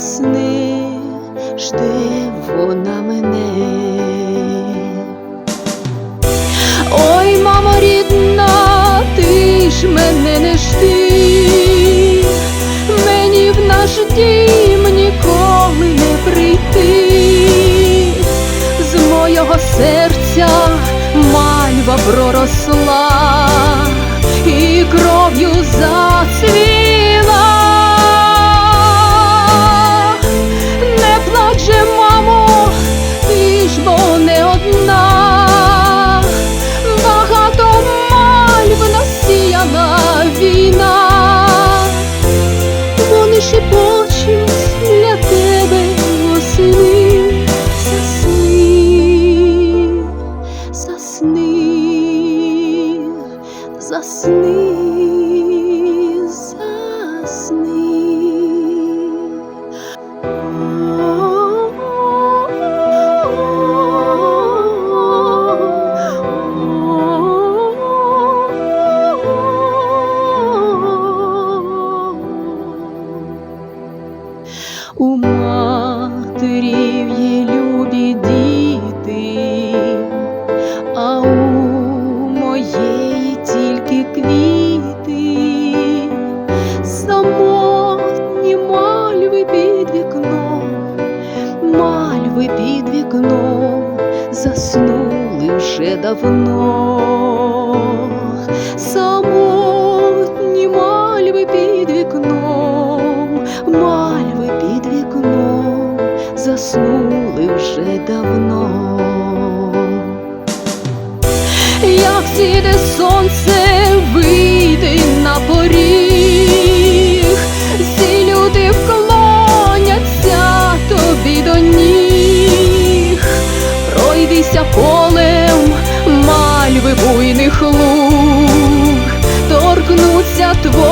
засне, жде вона мене. Ой, мамо рідна, ти ж мене не жди, мені в наш дім ніколи не прийти, з мого серця мальва проросла і кров'ю зацвіла. Мальви під вікном заснули вже давно, самотні мальви під вікном, мальви під вікном заснули вже давно. Як зійде сонце, луг, торкнуться твоїх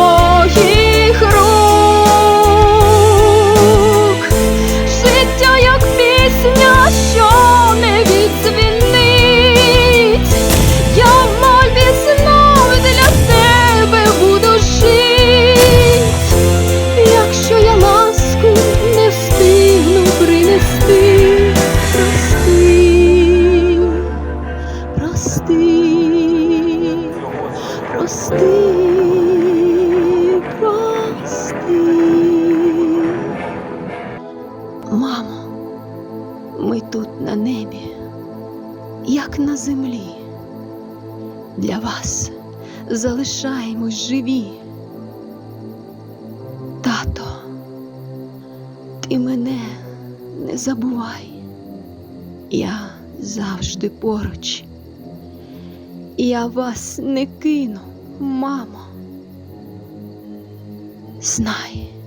прости, прости. Мамо, ми тут на небі, як на землі. Для вас залишаємось живі. Тато, ти мене не забувай, я завжди поруч. Я вас не кину, мамо. Знай.